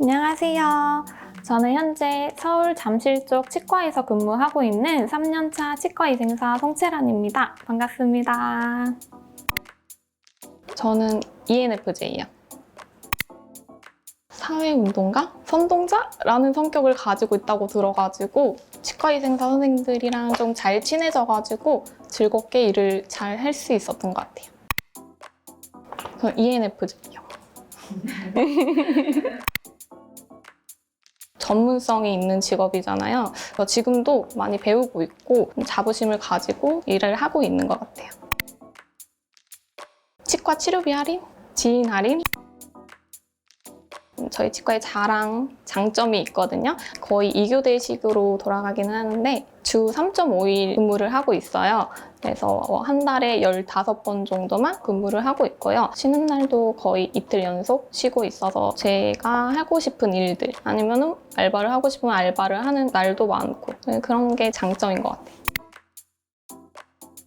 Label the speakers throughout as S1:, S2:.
S1: 안녕하세요. 저는 현재 서울 잠실 쪽 치과에서 근무하고 있는 3년차 치과의생사 송채란입니다. 반갑습니다. 저는 E ENFJ예요. 사회운동가? 선동자라는 성격을 가지고 있다고 들어가지고 치과의생사 선생님들이랑 좀 잘 친해져가지고 즐겁게 일을 잘 할 수 있었던 것 같아요. 저는 ENFJ요. 전문성이 있는 직업이잖아요. 그래서 지금도 많이 배우고 있고 자부심을 가지고 일을 하고 있는 것 같아요. 치과 치료비 할인, 지인 할인. 저희 치과에 자랑, 장점이 있거든요. 거의 2교대식으로 돌아가기는 하는데 주 3.5일 근무를 하고 있어요. 그래서 한 달에 15번 정도만 근무를 하고 있고요. 쉬는 날도 거의 이틀 연속 쉬고 있어서 제가 하고 싶은 일들 아니면 알바를 하고 싶으면 알바를 하는 날도 많고 그런 게 장점인 것 같아요.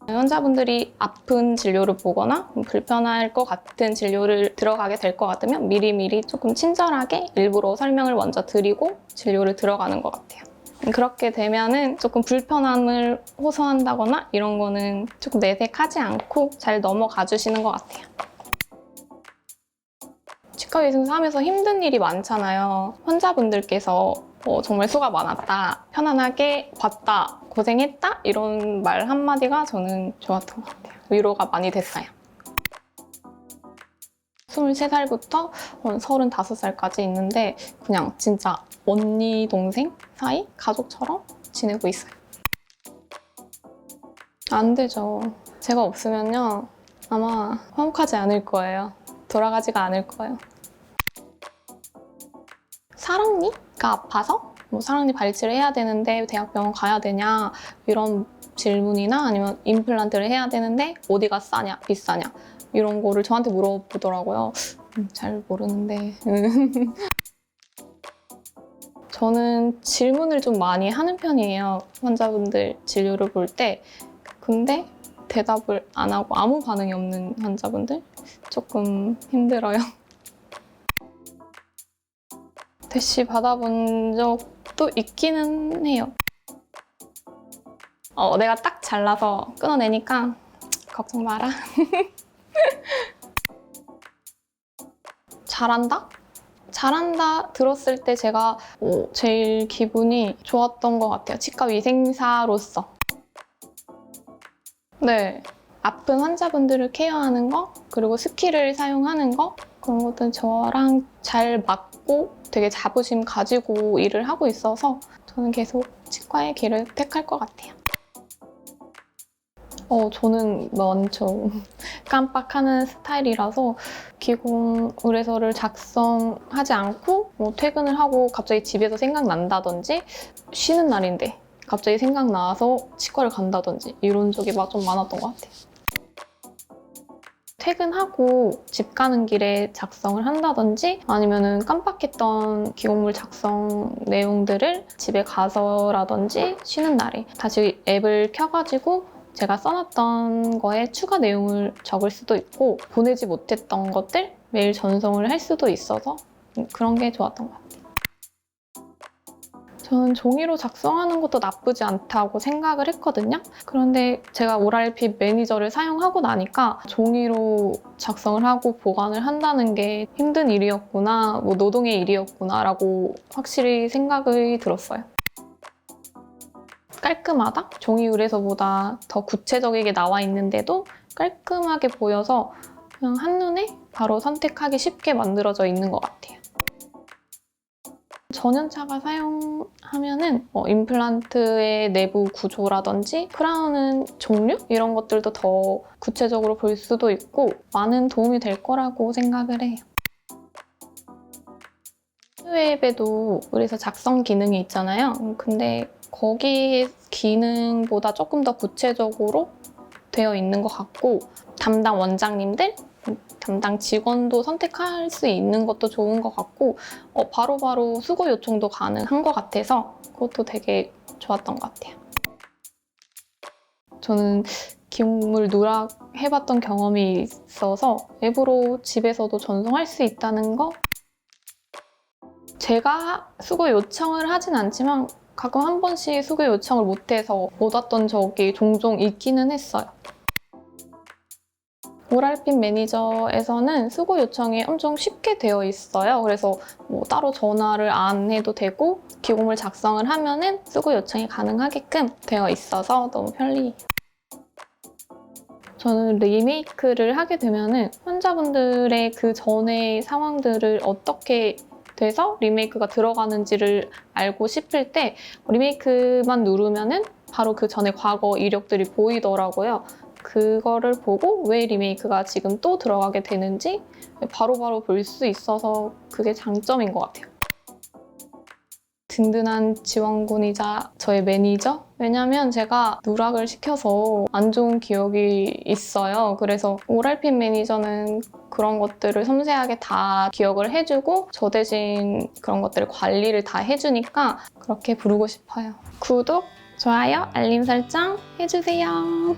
S1: 환자분들이 아픈 진료를 보거나 불편할 것 같은 진료를 들어가게 될 것 같으면 미리미리 조금 친절하게 일부러 설명을 먼저 드리고 진료를 들어가는 것 같아요. 그렇게 되면은 조금 불편함을 호소한다거나 이런 거는 조금 내색하지 않고 잘 넘어가 주시는 것 같아요. 치과 의생사 하면서 힘든 일이 많잖아요. 환자분들께서 어, 정말 수가 많았다, 편안하게 봤다, 고생했다 이런 말 한마디가 저는 좋았던 것 같아요. 위로가 많이 됐어요. 23살부터 35살까지 있는데 그냥 진짜 언니 동생 사이 가족처럼 지내고 있어요. 안 되죠. 제가 없으면요 아마 화목하지 않을 거예요. 돌아가지가 않을 거예요. 사랑니가 아파서 뭐 사랑니 발치를 해야 되는데 대학병원 가야 되냐 이런 질문이나 아니면 임플란트를 해야 되는데 어디가 싸냐 비싸냐 이런 거를 저한테 물어보더라고요. 음, 잘 모르는데. 저는 질문을 좀 많이 하는 편이에요. 환자분들 진료를 볼 때. 근데 대답을 안 하고 아무 반응이 없는 환자분들 조금 힘들어요. 대시 받아본 적 도 있기는 해요. 어, 내가 딱 잘라서 끊어내니까 걱정 마라. 잘한다? 잘한다 들었을 때 제가 어, 제일 기분이 좋았던 것 같아요. 치과 위생사로서. 네. 아픈 환자분들을 케어하는 거, 그리고 스킬을 사용하는 거, 그런 것들 저랑 잘 맞고 되게 자부심 가지고 일을 하고 있어서 저는 계속 치과의 길을 택할 것 같아요. 어, 저는 많죠. 깜빡하는 스타일이라서 기공 의뢰서를 작성하지 않고 뭐 퇴근을 하고 갑자기 집에서 생각난다든지 쉬는 날인데 갑자기 생각나서 치과를 간다든지 이런 적이 막 좀 많았던 것 같아요. 퇴근하고 집 가는 길에 작성을 한다든지 아니면은 깜빡했던 기록물 작성 내용들을 집에 가서라든지 쉬는 날에 다시 앱을 켜가지고 제가 써놨던 거에 추가 내용을 적을 수도 있고 보내지 못했던 것들 메일 전송을 할 수도 있어서 그런 게 좋았던 것 같아요. 저는 종이로 작성하는 것도 나쁘지 않다고 생각을 했거든요. 그런데 제가 오랄핏 매니저를 사용하고 나니까 종이로 작성을 하고 보관을 한다는 게 힘든 일이었구나, 뭐 노동의 일이었구나라고 확실히 생각이 들었어요. 깔끔하다? 종이 의뢰서보다 더 구체적이게 나와 있는데도 깔끔하게 보여서 그냥 한눈에 바로 선택하기 쉽게 만들어져 있는 것 같아요. 전연차가 사용하면은 어, 임플란트의 내부 구조라든지 크라운은 종류 이런 것들도 더 구체적으로 볼 수도 있고 많은 도움이 될 거라고 생각을 해요. 웹에도 그래서 작성 기능이 있잖아요. 근데 거기 기능보다 조금 더 구체적으로 되어 있는 것 같고 담당 원장님들, 담당 직원도 선택할 수 있는 것도 좋은 것 같고 어, 바로바로 수거 요청도 가능한 것 같아서 그것도 되게 좋았던 것 같아요. 저는 기물 누락 해봤던 경험이 있어서 앱으로 집에서도 전송할 수 있다는 거 제가 수고 요청을 하진 않지만 가끔 한 번씩 수고 요청을 못해서 못 왔던 적이 종종 있기는 했어요. 보랄핀 매니저에서는 수고 요청이 엄청 쉽게 되어 있어요. 그래서 뭐 따로 전화를 안 해도 되고 기공을 작성을 하면은 수고 요청이 가능하게끔 되어 있어서 너무 편리해요. 저는 리메이크를 하게 되면은 환자분들의 그 전의 상황들을 어떻게 돼서 리메이크가 들어가는지를 알고 싶을 때 리메이크만 누르면은 바로 그 전에 과거 이력들이 보이더라고요. 그거를 보고 왜 리메이크가 지금 또 들어가게 되는지 바로바로 볼 수 있어서 그게 장점인 것 같아요. 든든한 지원군이자 저의 매니저? 왜냐면 제가 누락을 시켜서 안 좋은 기억이 있어요. 그래서 오랄핀 매니저는 그런 것들을 섬세하게 다 기억을 해주고 저 대신 그런 것들을 관리를 다 해주니까 그렇게 부르고 싶어요. 구독, 좋아요, 알림 설정 해주세요.